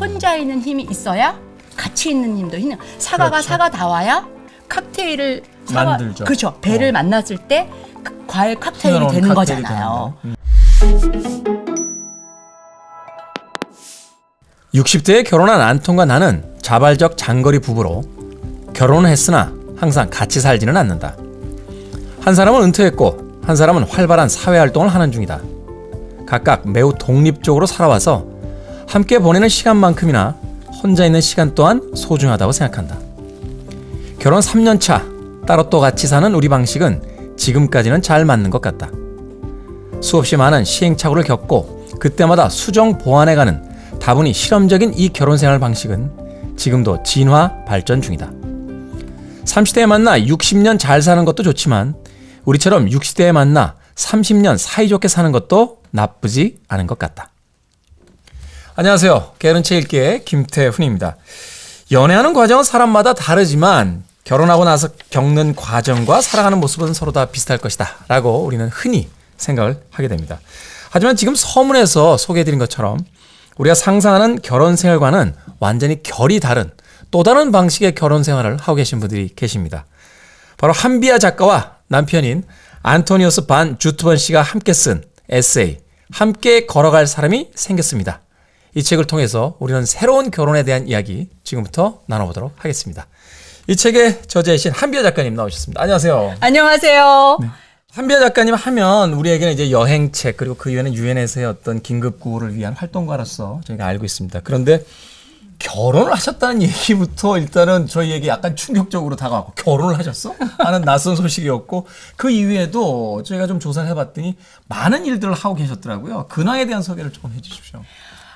혼자 있는 힘이 있어야 같이 있는 힘도 있는 사과가 그렇죠. 사과 다와야 칵테일을 사과, 만들죠. 그렇죠. 배를 어. 만났을 때 그 과일 칵테일이 되는 칵테일이 거잖아요. 되는 거. 음. 60대에 결혼한 안톤과 나는 자발적 장거리 부부로 결혼은 했으나 항상 같이 살지는 않는다. 한 사람은 은퇴했고 한 사람은 활발한 사회 활동을 하는 중이다. 각각 매우 독립적으로 살아와서 함께 보내는 시간만큼이나 혼자 있는 시간 또한 소중하다고 생각한다. 결혼 3년 차 따로 또 같이 사는 우리 방식은 지금까지는 잘 맞는 것 같다. 수없이 많은 시행착오를 겪고 그때마다 수정 보완해가는 다분히 실험적인 이 결혼 생활 방식은 지금도 진화 발전 중이다. 30대에 만나 60년 잘 사는 것도 좋지만 우리처럼 60대에 만나 30년 사이좋게 사는 것도 나쁘지 않은 것 같다. 안녕하세요. 게으른채 읽기의 김태훈입니다. 연애하는 과정은 사람마다 다르지만 결혼하고 나서 겪는 과정과 살아가는 모습은 서로 다 비슷할 것이다. 라고 우리는 흔히 생각을 하게 됩니다. 하지만 지금 서문에서 소개해드린 것처럼 우리가 상상하는 결혼 생활과는 완전히 결이 다른 또 다른 방식의 결혼 생활을 하고 계신 분들이 계십니다. 바로 한비아 작가와 남편인 안토니오스 반 주트번 씨가 함께 쓴 에세이 함께 걸어갈 사람이 생겼습니다. 이 책을 통해서 우리는 새로운 결혼에 대한 이야기 지금부터 나눠보도록 하겠습니다. 이 책의 저자이신 한비아 작가님 나오셨습니다. 안녕하세요. 안녕하세요. 한비아 작가님 하면 우리에게는 이제 여행책 그리고 그 이후에는 유엔에서의 어떤 긴급 구호를 위한 활동가로서 저희가 알고 있습니다. 그런데 결혼을 하셨다는 얘기부터 일단은 저희에게 약간 충격적으로 다가왔고 결혼을 하셨어? 하는 낯선 소식이었고 그 이후에도 저희가 좀 조사를 해봤더니 많은 일들을 하고 계셨더라고요. 근황에 대한 소개를 조금 해주십시오.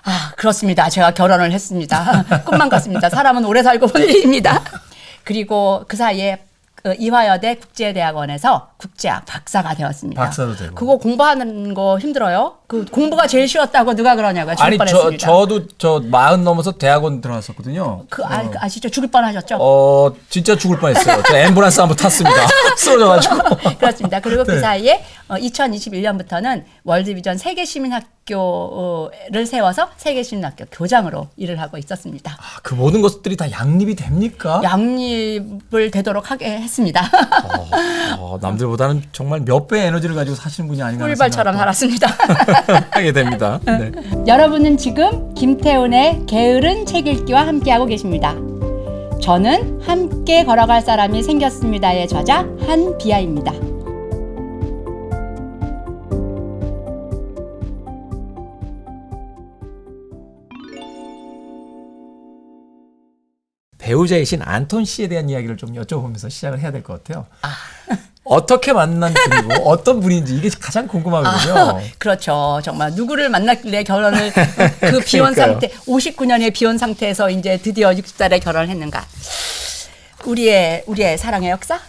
아, 그렇습니다. 제가 결혼을 했습니다. 꿈만 같습니다. 사람은 오래 살고 볼 일입니다. 그리고 그 사이에 그 이화여대 국제대학원에서 국제학 박사가 되었습니다. 박사도 되고. 그거 공부하는 거 힘들어요? 그 공부가 제일 쉬웠다고 누가 그러냐고요. 죽을 아니 저 뻔했습니다. 저도 저 마흔 넘어서 대학원 들어갔었거든요. 그 아, 그 아시죠? 죽을 뻔하셨죠? 어 진짜 죽을 뻔했어요. 저 앰뷸런스 한번 탔습니다. 쓰러져가지고. 그렇습니다. 그리고 그 네. 사이에 어, 2021년부터는 월드비전 세계시민학교를 세워서 세계시민학교 교장으로 일을 하고 있었습니다. 아, 그 모든 것들이 다 양립이 됩니까? 양립을 되도록 하게 했습니다. 어, 남들보다는 정말 몇 배의 에너지를 가지고 사시는 분이 아닌가 하는 꿀벌처럼 생각도 살았습니다. 하게 됩니다. 네. 여러분은 지금 김태훈의 게으른 책 읽기와 함께하고 계십니다. 저는 함께 걸어갈 사람이 생겼습니다의 저자 한비아입니다. 배우자이신 안톤 씨에 대한 이야기를 좀 여쭤보면서 시작을 해야 될 것 같아요. 어떻게 만난 분이고 어떤 분인지 이게 가장 궁금하거든요. 그렇죠. 정말 누구를 만났길래 결혼을 그 비혼. 상태 59년의 비혼 상태에서 이제 드디어 60살에 결혼을 했는가? 우리의 우리의 사랑의 역사?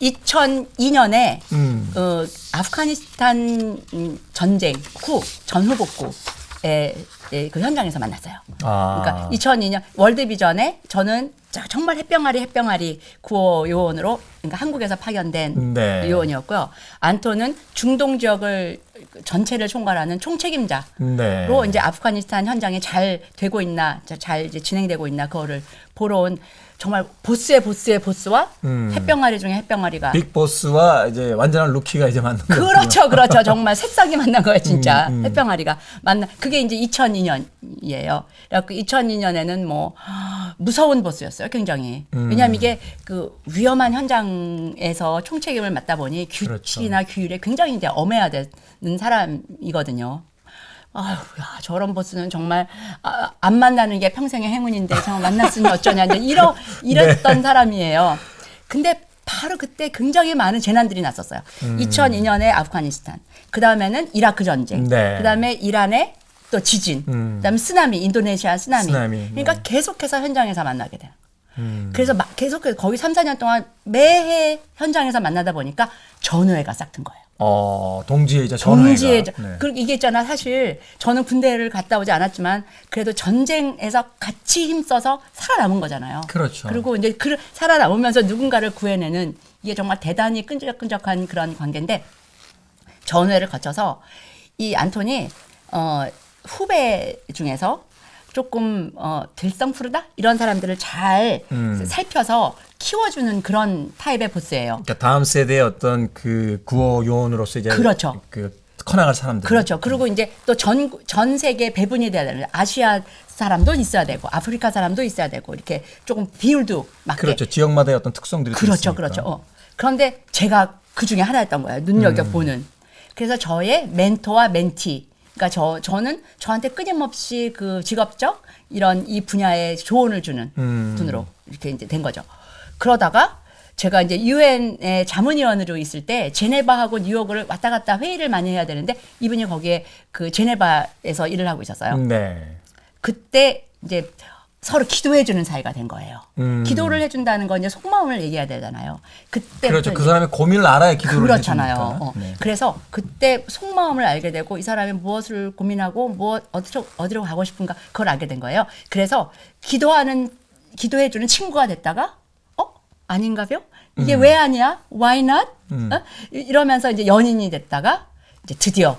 2002년에 음. 어, 아프가니스탄 음, 전쟁 후 전후복구의 예, 그 현장에서 만났어요. 아. 그러니까 2002년 월드비전에 저는 저- 정말 햇병아리 햇병아리 구호 요원으로 그러니까 한국에서 파견된 네. 요원이었고요. 안토는 중동 지역을 전체를 총괄하는 총책임자로 네. 이제 아프가니스탄 현장에 잘 되고 있나 자- 잘 이제 진행되고 있나 그거를 보러 온 정말 보스의 보스의 보스와 음. 햇병아리 중에 햇병아리가 빅보스와 이제 완전한 루키가 이제 만난 거군요. 그렇죠, 그렇죠. 정말 새싹이 만난 거예요, 진짜. 음, 음. 햇병아리가 만나. 그게 이제 2002년이에요. 그래갖고 2002년에는 뭐 무서운 보스였어요, 굉장히. 음. 왜냐하면 이게 그 위험한 현장에서 총책임을 맡다 보니 그렇죠. 규칙이나 규율에 굉장히 이제 엄해야 되는 사람이거든요. 아휴, 야, 저런 보스는 정말 아, 안 만나는 게 평생의 행운인데 정말 만났으니 어쩌냐 이제 이러 이랬던 네. 사람이에요. 근데 바로 그때 굉장히 많은 재난들이 났었어요. 음. 2002년에 아프가니스탄, 그 다음에는 이라크 전쟁, 네. 그 다음에 이란의 또 지진, 음. 그다음에 쓰나미, 인도네시아 쓰나미. 쓰나미, 그러니까 네. 계속해서 현장에서 만나게 돼요. 음. 그래서 막 계속해서 거의 3, 4년 동안 매해 현장에서 만나다 보니까 전우회가 싹튼 거예요. 어, 동지이자 전화가. 동지의 네. 그리고 이게 있잖아 사실 저는 군대를 갔다 오지 않았지만 그래도 전쟁에서 같이 힘써서 살아남은 거잖아요. 그렇죠. 그리고 이제 그 살아남으면서 누군가를 구해내는 이게 정말 대단히 끈적끈적한 그런 관계인데 전회를 거쳐서 이 안톤이 어 후배 중에서 조금 어 들성푸르다 이런 사람들을 잘 음. 살펴서 키워주는 그런 타입의 보스예요. 그러니까 다음 세대의 어떤 그 구호 요원으로서 이제 그렇죠. 그 커나갈 사람들. 그렇죠. 그리고 이제 또 전 전 세계 배분이 돼야 되는 아시아 사람도 있어야 되고 아프리카 사람도 있어야 되고 이렇게 조금 비율도 맞게 그렇죠. 지역마다의 어떤 특성들이 또 그렇죠. 그렇죠. 어. 그런데 제가 그 중에 하나였던 거예요. 눈여겨 보는. 그래서 저의 멘토와 멘티. 그러니까 저 저는 저한테 끊임없이 그 직업적 이런 이 분야에 조언을 주는 음. 분으로 이렇게 이제 된 거죠. 그러다가 제가 이제 유엔의 자문위원으로 있을 때 제네바하고 뉴욕을 왔다 갔다 회의를 많이 해야 되는데 이분이 거기에 그 제네바에서 일을 하고 있었어요. 네. 그때 이제 서로 기도해 주는 사이가 된 거예요. 음. 기도를 해준다는 건 이제 속마음을 얘기해야 되잖아요. 그때 그렇죠. 그 사람의 고민을 알아야 기도를 그렇잖아요. 어. 네. 그래서 그때 속마음을 알게 되고 이 사람이 무엇을 고민하고 무엇 어디로 어디로 가고 싶은가 그걸 알게 된 거예요. 그래서 기도하는 기도해 주는 친구가 됐다가 어 아닌가요? 이게 음. 왜 아니야? Why not? 어? 이- 이러면서 이제 연인이 됐다가 이제 드디어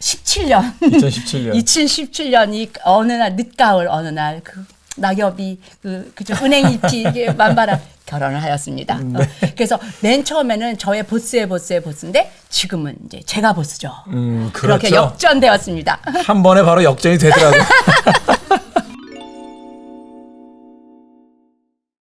2017년 2017년. 2017년 이 어느 날 늦가을 어느 날 그 낙엽이 그 그죠 은행잎이 이게 만발한 결혼을 하였습니다. 네. 어, 그래서 맨 처음에는 저의 보스의 보스의 보스인데 지금은 이제 제가 보스죠. 음, 그렇게 그렇죠. 역전되었습니다. 한 번에 바로 역전이 되더라고요.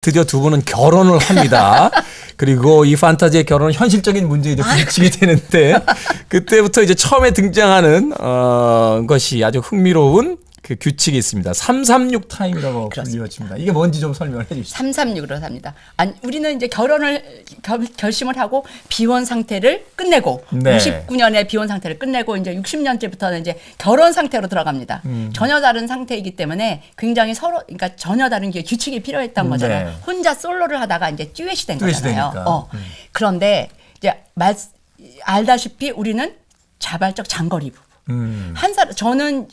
드디어 두 분은 결혼을 합니다. 그리고 이 판타지의 결혼은 현실적인 문제에 이제 부딪히게 되는데. 그때부터 이제 처음에 등장하는 어, 것이 아주 흥미로운 그 규칙이 있습니다. 336 타임이라고 불리워집니다. 이게 뭔지 좀 설명을 해 주시죠. 336으로 삽니다. 아니, 우리는 이제 결혼을 결, 결심을 하고 비혼 상태를 끝내고 네. 59년에 비혼 상태를 끝내고 이제 60년째부터는 이제 결혼 상태로 들어갑니다. 음. 전혀 다른 상태이기 때문에 굉장히 서로 그러니까 전혀 다른 게 규칙이 필요했던 거잖아요. 네. 혼자 솔로를 하다가 이제 듀엣이 된 듀엣이 거잖아요. 되니까. 어. 음. 그런데 이제 말 알다시피 우리는 자발적 장거리 부부. 음. 한 사람 저는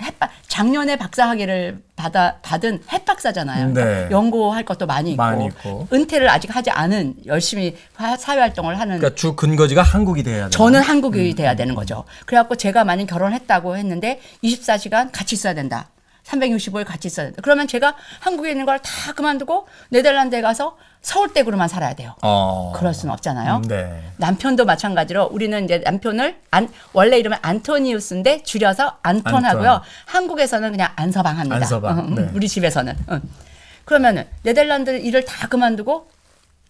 핵박 작년에 박사 학위를 받아 받은 핵 박사잖아요. 네. 그러니까 연구할 것도 많이 있고, 많이 있고. 은퇴를 아직 하지 않은 열심히 화- 사회 활동을 하는 그러니까 주 근거지가 한국이 돼야 돼요. 저는 한국이 돼야 되는 거죠. 그래갖고 제가 만약 결혼했다고 했는데 24시간 같이 있어야 된다. 365일 같이 있어야 된다. 그러면 제가 한국에 있는 걸 다 그만두고 네덜란드에 가서 서울댁으로만 살아야 돼요. 어. 그럴 수는 없잖아요. 음, 네. 남편도 마찬가지로 우리는 이제 남편을 안, 원래 이름은 안토니우스인데 줄여서 안톤 안톤. 하고요. 한국에서는 그냥 안서방 합니다. 안서방, 음, 음, 네. 우리 집에서는. 응. 그러면은 네덜란드 일을 다 그만두고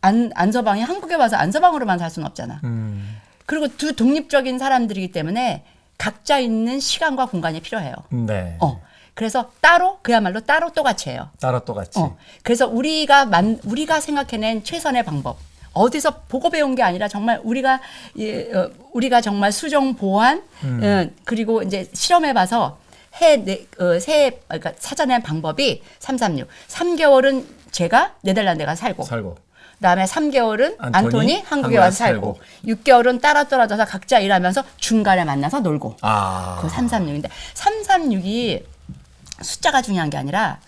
안, 안서방이 한국에 와서 안서방으로만 살 수는 없잖아. 음. 그리고 두 독립적인 사람들이기 때문에 각자 있는 시간과 공간이 필요해요. 네. 어. 그래서 따로 그야말로 따로 똑같이 해요. 따로 똑같이. 어. 그래서 우리가 만 우리가 생각해낸 최선의 방법 어디서 보고 배운 게 아니라 정말 우리가 예, 어, 우리가 정말 수정 보완 어, 그리고 이제 실험해 봐서 해새 어, 새- 그러니까 찾아낸 방법이 336 3개월은 제가 네덜란드에 가서 살고 살고. 그다음에 3개월은 안토니, 안토니, 한국에 와서 와서 살고 6개월은 따라 떨어져서 각자 일하면서 중간에 만나서 놀고 아. 그 336인데 336이 숫자가 중요한 게 아니라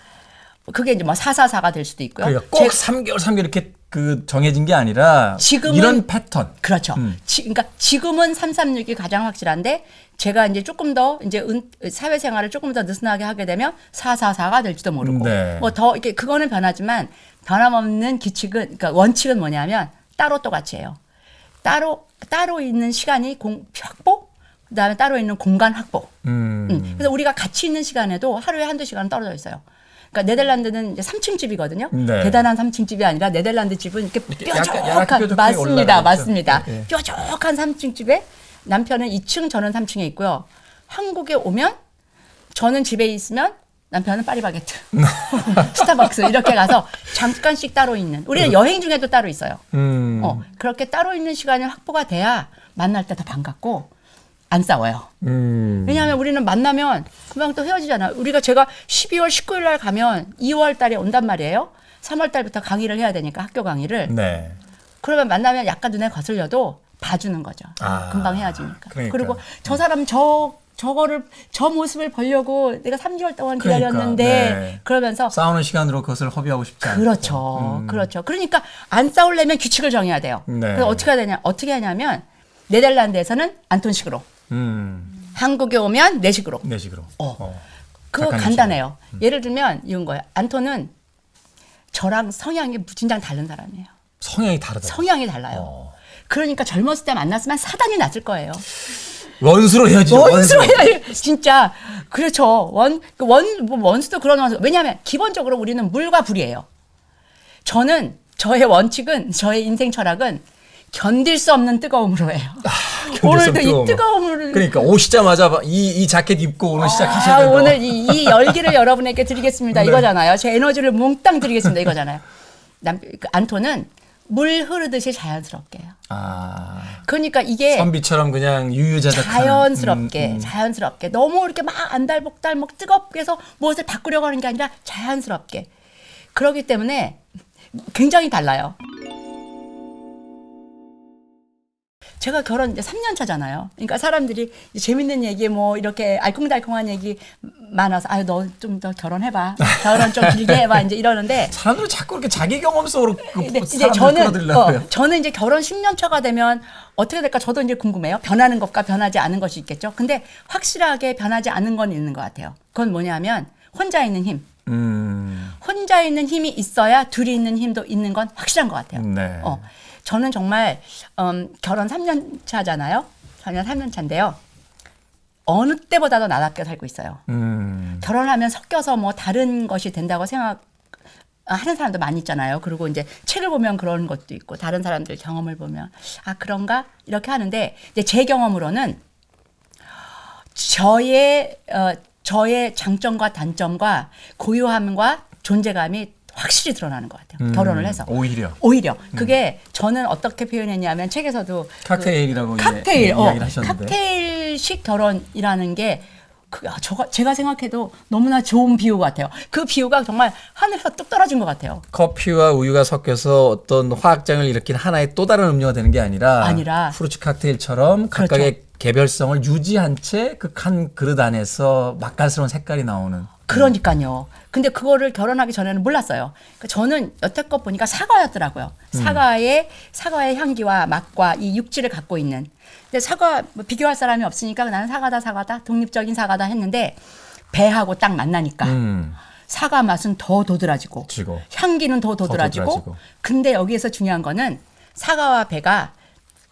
그게 이제 뭐 444가 될 수도 있고요. 그러니까 꼭 제- 3개월 3개월 이렇게 그 정해진 게 아니라 지금은- 이런 패턴. 그렇죠. 음. 지, 그러니까 지금은 336이 가장 확실한데 제가 이제 조금 더 이제 은, 사회생활을 조금 더 느슨하게 하게 되면 444가 될지도 모르고 네. 뭐더 이렇게 그거는 변하지만 변함없는 규칙은 그러니까 원칙은 뭐냐면 따로 똑같이 해요. 따로 따로 있는 시간이 공, 확보 그다음에 따로 있는 공간 확보. 음. 음. 그래서 우리가 같이 있는 시간에도 하루에 한두 시간 떨어져 있어요. 그러니까 네덜란드는 이제 3층 집이거든요. 네. 대단한 3층 집이 아니라 네덜란드 집은 이렇게 뾰족한 맞습니다. 맞습니다. 예, 예. 뾰족한 3층 집에 남편은 2층 저는 3층에 있고요. 한국에 오면 저는 집에 있으면 남편은 파리바게트, 스타벅스 이렇게 가서 잠깐씩 따로 있는. 우리는 여행 중에도 따로 있어요. 음. 어, 그렇게 따로 있는 시간이 확보가 돼야 만날 때 더 반갑고 안 싸워요. 음. 왜냐하면 우리는 만나면 금방 또 헤어지잖아. 우리가 제가 12월 19일 날 가면 2월 달에 온단 말이에요. 3월 달부터 강의를 해야 되니까 학교 강의를. 네. 그러면 만나면 약간 눈에 거슬려도 봐주는 거죠. 아, 금방 헤어지니까. 그러니까. 그리고 저 사람 저 저거를 저 모습을 보려고 내가 3개월 동안 그러니까, 기다렸는데 네. 그러면서 싸우는 시간으로 그것을 허비하고 싶지 않고. 그렇죠. 그렇죠. 그러니까 안 싸우려면 규칙을 정해야 돼요. 네. 그래서 어떻게 해야 되냐? 어떻게 하냐면 네덜란드에서는 안톤식으로, 음. 한국에 오면 내식으로. 내식으로. 어. 어. 그거 작가님 간단해요. 예를 들면 이런 거예요. 안토는 저랑 성향이 무진장 다른 사람이에요. 성향이 다르다. 성향이 달라요. 어. 그러니까 젊었을 때 만났으면 사단이 났을 거예요. 원수로 헤어지죠. 원수로 해야 진짜 그렇죠. 원, 그 원, 뭐 원수도 그런 원수. 왜냐하면 기본적으로 우리는 물과 불이에요. 저는 저의 원칙은 저의 인생 철학은 견딜 수 없는 뜨거움으로 해요. 오늘도 이 뜨거움을 그러니까 오시자마자 이, 이 자켓 입고 오늘 시작하셔야 아, 된다. 오늘 이, 이 열기를 여러분에게 드리겠습니다. 네. 이거잖아요. 제 에너지를 몽땅 드리겠습니다. 이거잖아요. 남, 그 안토는 물 흐르듯이 자연스럽게요. 아. 그러니까 이게 선비처럼 그냥 유유자적한 자연스럽게 음, 음. 자연스럽게 너무 이렇게 막 안달복달목 뜨겁게 해서 무엇을 바꾸려고 하는 게 아니라 자연스럽게 그러기 때문에 굉장히 달라요. 제가 결혼 이제 3년 차잖아요. 그러니까 사람들이 재밌는 얘기 뭐 이렇게 알콩달콩한 얘기 많아서 아유 너 좀 더 결혼해봐. 결혼 좀 길게 해봐. 이제 이러는데 사람들이 자꾸 이렇게 자기 경험 속으로 그 근데 이제 사람들 저는. 어, 저는 이제 결혼 10년 차가 되면 어떻게 될까 저도 이제 궁금해요. 변하는 것과 변하지 않은 것이 있겠죠. 근데 확실하게 변하지 않은 건 있는 것 같아요. 그건 뭐냐면 혼자 있는 힘. 음. 혼자 있는 힘이 있어야 둘이 있는 힘도 있는 건 확실한 것 같아요. 네. 어, 저는 정말 음, 결혼 3년 차잖아요. 결혼 3년 차인데요. 어느 때보다도 나답게 살고 있어요. 음. 결혼하면 섞여서 뭐 다른 것이 된다고 생각 하는 사람도 많이 있잖아요. 그리고 이제 책을 보면 그런 것도 있고 다른 사람들 경험을 보면 아 그런가 이렇게 하는데 이제 제 경험으로는 저의 어 저의 장점과 단점과 고유함과 존재감이 확실히 드러나는 것 같아요. 결혼을 해서 음. 오히려 오히려 그게 저는 어떻게 표현했냐면 책에서도 칵테일이라고 이제 칵테일, 어, 이야기를 하셨는데. 칵테일식 결혼이라는 게 그, 아, 저가, 제가 생각해도 너무나 좋은 비유 같아요. 그 비유가 정말 하늘에서 뚝 떨어진 것 같아요. 커피와 우유가 섞여서 어떤 화학장을 일으킨 하나의 또 다른 음료가 되는 게 아니라, 아니라. 프루츠 칵테일처럼 그렇죠. 각각의 개별성을 유지한 채그칸 그릇 안에서 맛깔스러운 색깔이 나오는. 그러니까요. 근데 그거를 결혼하기 전에는 몰랐어요. 그러니까 저는 여태껏 보니까 사과였더라고요. 사과의 사과의 향기와 맛과 이 육질을 갖고 있는. 근데 사과 뭐 비교할 사람이 없으니까 나는 사과다 사과다 독립적인 사과다 했는데 배하고 딱 만나니까 음. 사과 맛은 더 도드라지고 지고. 향기는 더 도드라지고, 도드라지고. 근데 여기에서 중요한 거는 사과와 배가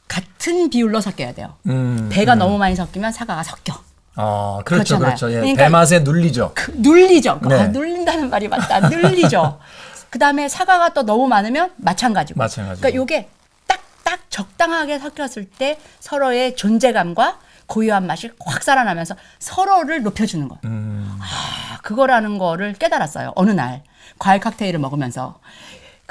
같은 비율로 섞여야 돼요. 음. 배가 너무 많이 섞이면 사과가 섞여. 아, 그렇죠, 그렇잖아요. 그렇죠. 예, 그러니까- 배 맛에 눌리죠. 그 눌리죠. 네. 아, 눌린다는 말이 맞다. 눌리죠. 그 다음에 사과가 또 너무 많으면 마찬가지고. 마찬가지고. 그러니까 요게 딱딱 적당하게 섞였을 때 서로의 존재감과 고유한 맛이 확 살아나면서 서로를 높여주는 거예요. 음. 아, 그거라는 거를 깨달았어요. 어느 날 과일 칵테일을 먹으면서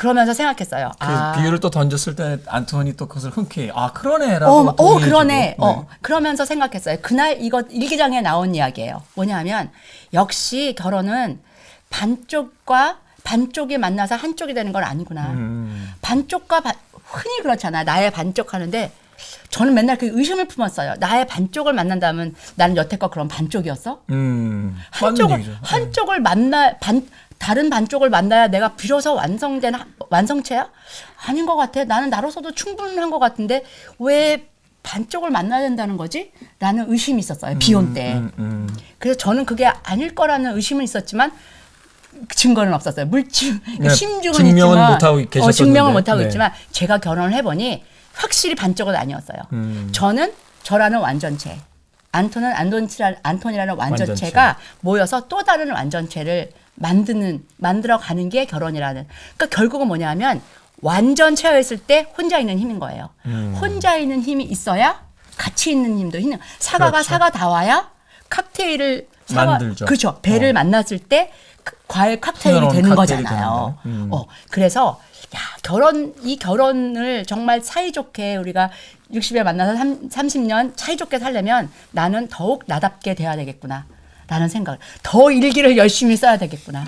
그러면서 생각했어요. 그 아, 비유를 또 던졌을 때 안토니 또 그것을 흔쾌히 아 그러네라고 어, 어. 그러네. 네. 어, 그러면서 생각했어요. 그날 이거 일기장에 나온 이야기예요. 뭐냐면 역시 결혼은 반쪽과 반쪽이 만나서 한쪽이 되는 건 아니구나. 음. 반쪽과 반, 흔히 그렇잖아. 나의 반쪽 하는데 저는 맨날 그 의심을 품었어요. 나의 반쪽을 만난다면 나는 여태껏 그런 반쪽이었어? 음. 한쪽을 얘기죠. 한쪽을 만나 반 다른 반쪽을 만나야 내가 비로소 완성된 하- 완성체야? 아닌 것 같아. 나는 나로서도 충분한 것 같은데 왜 반쪽을 만나야 된다는 거지? 라는 의심이 있었어요. 비혼 때. 음, 음. 그래서 저는 그게 아닐 거라는 의심은 있었지만 증거는 없었어요. 물증, 네, 심증은 증명은 있지만, 못 하고 어, 계셨었는데. 증명은 못하고 네. 있지만 제가 결혼을 해보니 확실히 반쪽은 아니었어요. 음. 저는 저라는 완전체, 안톤이라, 안톤이라는 완전체가 모여서 또 다른 완전체를 만드는 만들어 가는 게 결혼이라는. 그러니까 결국은 뭐냐면 완전체여 있을 때 혼자 있는 힘인 거예요. 음. 혼자 있는 힘이 있어야 같이 있는 힘도 있는. 사과가 그렇죠. 사과 다와야 칵테일을 사과, 만들죠. 그렇죠. 배를 어. 만났을 때그 과일 칵테일이 되는 칵테일이 거잖아요. 음. 어, 그래서 야 결혼 이 결혼을 정말 사이좋게 우리가 60에 만나서 3, 30년 사이좋게 살려면 나는 더욱 나답게 돼야 되겠구나. 라는 생각. 더 일기를 열심히 써야 되겠구나.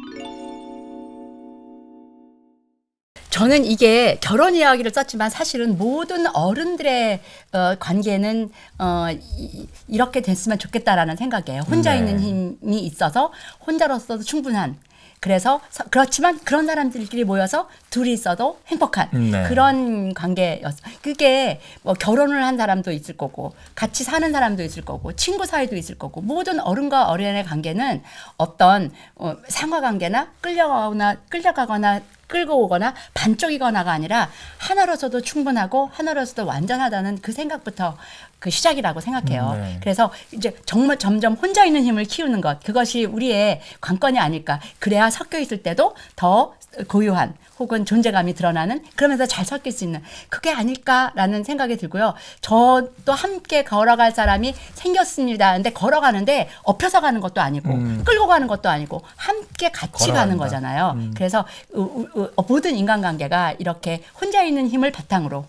저는 이게 결혼 이야기를 썼지만 사실은 모든 어른들의 어, 관계는 어, 이, 이렇게 됐으면 좋겠다라는 생각이에요. 혼자 네. 있는 힘이 있어서 혼자로서도 충분한 그래서 서- 그렇지만 그런 사람들끼리 모여서 둘이 있어도 행복한 네. 그런 관계였어. 그게 뭐 결혼을 한 사람도 있을 거고 같이 사는 사람도 있을 거고 친구 사이도 있을 거고 모든 어른과 어린의 관계는 어떤 어, 상하 관계나 끌려가거나 끌려가거나 끌고 오거나 반쪽이거나가 아니라 하나로서도 충분하고 하나로서도 완전하다는 그 생각부터 그 시작이라고 생각해요. 음, 네. 그래서 이제 정말 점점 혼자 있는 힘을 키우는 것 그것이 우리의 관건이 아닐까. 그래야 섞여 있을 때도 더 고유한 혹은 존재감이 드러나는 그러면서 잘 섞일 수 있는 그게 아닐까라는 생각이 들고요. 저도 함께 걸어갈 사람이 생겼습니다. 근데 걸어가는데 엎혀서 가는 것도 아니고 끌고 가는 것도 아니고 함께 같이 가는 걸어간다. 거잖아요. 그래서 우- 우- 우- 모든 인간관계가 이렇게 혼자 있는 힘을 바탕으로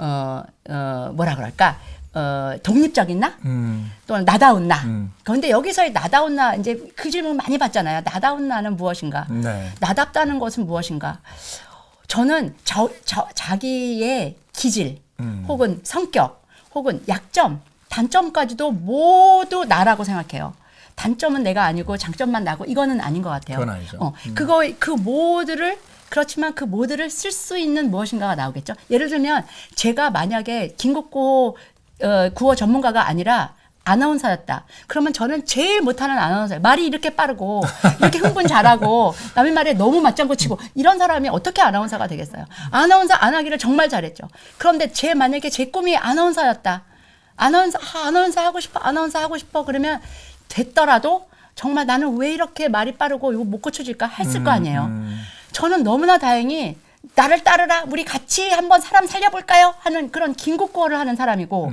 어, 어 뭐라 그럴까 어, 독립적인 나 음. 또는 나다운 나. 음. 그런데 여기서의 나다운 나 이제 그 질문 많이 받잖아요. 나다운 나는 무엇인가? 네. 나답다는 것은 무엇인가? 저는 저, 저, 자기의 기질 음. 혹은 성격 혹은 약점 단점까지도 모두 나라고 생각해요. 단점은 내가 아니고 장점만 나고 이거는 아닌 것 같아요. 그건 아니죠. 어, 그거 그 모두를 그렇지만 그 모두를 쓸 수 있는 무엇인가가 나오겠죠. 예를 들면 제가 만약에 김국고 어, 구호 전문가가 아니라 아나운서였다. 그러면 저는 제일 못하는 아나운서예요. 말이 이렇게 빠르고 이렇게 흥분 잘하고 남의 말에 너무 맞장구 치고 이런 사람이 어떻게 아나운서가 되겠어요. 아나운서 안 하기를 정말 잘했죠. 그런데 제 만약에 제 꿈이 아나운서였다. 아나운서 아, 아나운서 하고 싶어 아나운서 하고 싶어 그러면 됐더라도 정말 나는 왜 이렇게 말이 빠르고 이거 못 고쳐질까 했을 거 아니에요. 저는 너무나 다행히 나를 따르라 우리 같이 한번 사람 살려볼까요 하는 그런 긴급구호를 하는 사람이고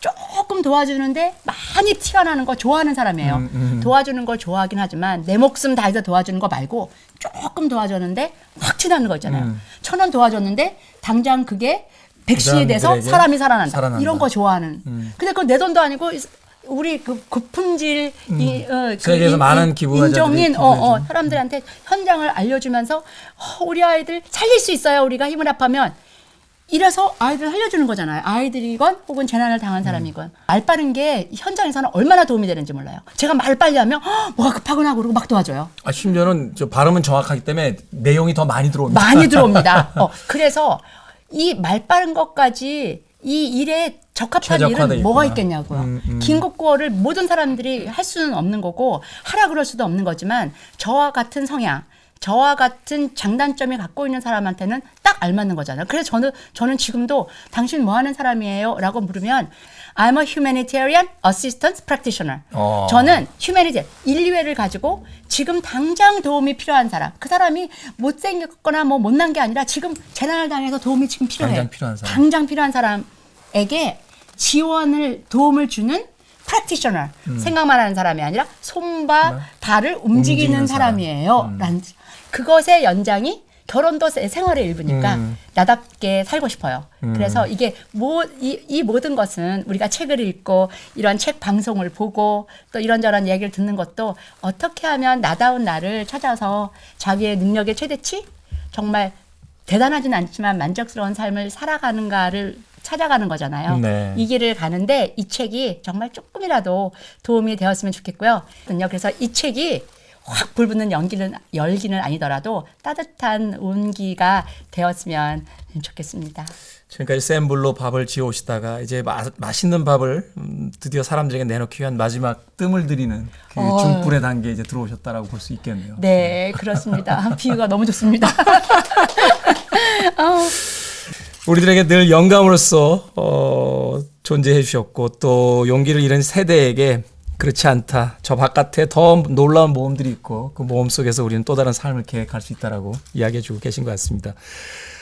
조금 도와주는데 많이 티가 나는 거 좋아하는 사람이에요. 음, 음. 도와주는 걸 좋아하긴 하지만 내 목숨 다해서 도와주는 거 말고 조금 도와줬는데 확 티나는 거 있잖아요. 음. 천원 도와줬는데 당장 그게 백신이 돼서 사람들에게 사람이 살아난다. 살아난다. 음. 이런 거 좋아하는. 근데 그건 내 돈도 아니고 우리 그 고품질 이 어, 그 음. 인- 많은 인- 기부자들이 인정인 어, 어. 사람들한테 현장을 알려주면서 어, 우리 아이들 살릴 수 있어요. 우리가 힘을 합하면 이래서 아이들 살려주는 거잖아요. 아이들이건 혹은 재난을 당한 음. 사람이건 말 빠른 게 현장에서는 얼마나 도움이 되는지 몰라요. 제가 말 빨리 하면 "헉, 뭐가 급하구나 그러고 막 도와줘요. 아, 심지어는 저 발음은 정확하기 때문에 내용이 더 많이 들어옵니다. 많이 들어옵니다. 어, 그래서 이 말 빠른 것까지 이 일에 적합한 일은 뭐가 있구나. 있겠냐고요. 음, 음. 긴급구호를 모든 사람들이 할 수는 없는 거고 하라 그럴 수도 없는 거지만 저와 같은 성향, 저와 같은 장단점이 갖고 있는 사람한테는 딱 알맞는 거잖아요. 그래서 저는 저는 지금도 당신 뭐 하는 사람이에요?라고 물으면 I'm a humanitarian assistance practitioner. 어. 저는 휴메니티 인류애를 가지고 지금 당장 도움이 필요한 사람 그 사람이 못생겼거나 뭐 못난 게 아니라 지금 재난을 당해서 도움이 지금 필요해 당장 필요한 사람. 당장 필요한 사람에게 지원을 도움을 주는 프랙티셔너 생각만 하는 사람이 아니라 손과 발을 움직이는, 움직이는 사람. 사람이에요. 라는 그것의 연장이 결혼도 세- 생활의 일부니까 음. 나답게 살고 싶어요. 그래서 이게 뭐, 이, 이 모든 것은 우리가 책을 읽고 이런 책 방송을 보고 또 이런저런 이야기를 듣는 것도 어떻게 하면 나다운 나를 찾아서 자기의 능력의 최대치 정말 대단하진 않지만 만족스러운 삶을 살아가는가를 찾아가는 거잖아요. 네. 이 길을 가는데 이 책이 정말 조금이라도 도움이 되었으면 좋겠고요. 그래서 이 책이 확 불붙는 연기는 열기는 아니더라도 따뜻한 온기가 되었으면 좋겠습니다. 지금까지 센 불로 밥을 지어 오시다가 이제 마, 맛있는 밥을 음, 드디어 사람들에게 내놓기 위한 마지막 뜸을 들이는 그 어. 중불의 단계에 이제 들어오셨다라고 볼 수 있겠네요. 네, 그렇습니다. 비유가 너무 좋습니다. 우리들에게 늘 영감으로서 어, 존재해 주셨고 또 용기를 잃은 세대에게 그렇지 않다. 저 바깥에 더 놀라운 모험들이 있고 그 모험 속에서 우리는 또 다른 삶을 계획할 수 있다라고 이야기해 주고 계신 것 같습니다.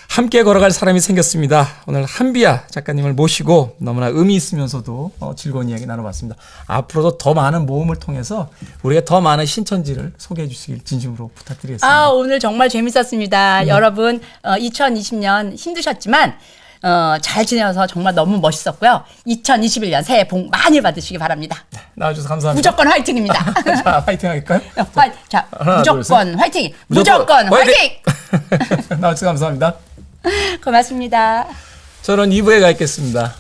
함께 걸어갈 사람이 생겼습니다. 오늘 한비아 작가님을 모시고 너무나 의미 있으면서도 어, 즐거운 이야기 나눠봤습니다. 앞으로도 더 많은 모험을 통해서 우리가 더 많은 신천지를 소개해 주시길 진심으로 부탁드리겠습니다. 아, 오늘 정말 재밌었습니다. 여러분, 어, 2020년 힘드셨지만, 어, 잘 지내서 정말 너무 멋있었고요. 2021년 새해 복 많이 받으시기 바랍니다. 나와주셔서 감사합니다. 무조건 화이팅입니다. 자, 파이팅 할까요? 화, 자, 하나, 둘, 무조건 화이팅! 무조건, 화이팅! 나와주셔서 감사합니다. 고맙습니다. 저는 2부에 가 있겠습니다.